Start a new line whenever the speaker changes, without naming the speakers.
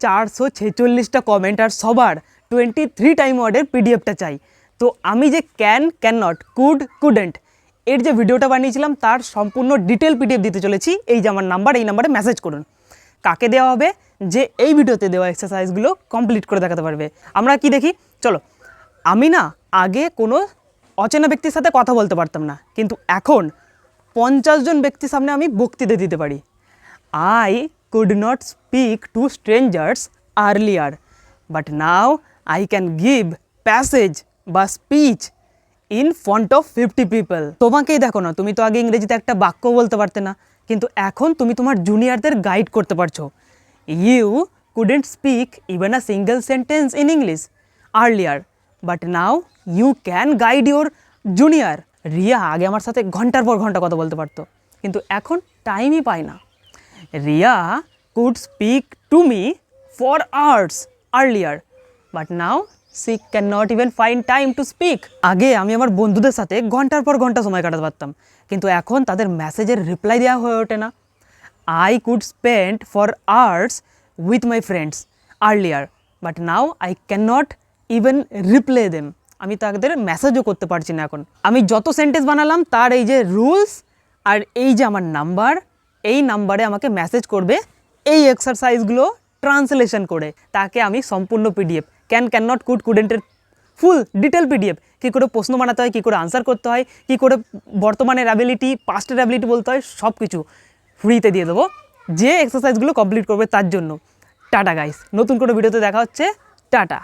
চারশো ছেচল্লিশটা কমেন্ট আর সবার twenty three time ওয়ার্ডের পিডিএফটা চাই। তো আমি যে can can not could couldn't এর যে ভিডিওটা বানিয়েছিলাম, তার সম্পূর্ণ ডিটেল পিডিএফ দিতে চলেছি। এই যে আমার নাম্বার এই নাম্বারে মেসেজ করুন। কাকে দেওয়া হবে? যে এই ভিডিওতে দেওয়া এক্সারসাইজগুলো কমপ্লিট করে দেখাতে পারবে। আমরা কি দেখি? চলো। আমি না আগে কোনো অচেনা ব্যক্তির সাথে কথা বলতে পারতাম না। কিন্তু এখন পঞ্চাশ জন ব্যক্তির সামনে আমি বক্তৃতা দিতে পারি। I could not speak to strangers earlier but now I can give passage বা speech in front of fifty people তোমাকেই দেখো না, তুমি তো আগে ইংরেজিতে একটা বাক্য বলতে পারতে না, কিন্তু এখন তুমি তোমার জুনিয়রদের গাইড করতে পারছ। You couldn't speak even a single sentence in English earlier but now you can guide your junior Riya আগে আমার সাথে ঘণ্টার পর ঘণ্টা কথা বলতে পারতো, কিন্তু এখন টাইমই পায় না। Riya could speak to me for hours earlier but now she can not even find time to speak আগে আমি আমার বন্ধুদের সাথে ঘণ্টার পর ঘণ্টা সময় কাটাতে পারতাম। কিন্তু এখন তাদের মেসেজের রিপ্লাই দেওয়া হয়ে ওঠে না। I could spend for hours with my friends earlier but now I can not even reply them আমি তাদের মেসেজও করতে পারছি না এখন। আমি যত সেন্টেন্স বানালাম, তার এই যে রুলস আর এই যে আমার নাম্বার এই নাম্বারে আমাকে মেসেজ করবে এই এক্সারসাইজগুলো ট্রান্সলেশন করে। তাকে আমি সম্পূর্ণ PDF can can not could কুডেন্টের full detail PDF কী করে প্রশ্ন বানাতে হয়, কী করে আনসার করতে হয়, কী করে বর্তমানের অ্যাবিলিটি পাস্টের অ্যাবিলিটি বলতে হয় সব কিছু ফ্রিতে দিয়ে দেবো। যে এক্সারসাইজগুলো কমপ্লিট করবে তার জন্য। টাটা গাইস নতুন কোনো ভিডিওতে দেখা হচ্ছে। টাটা।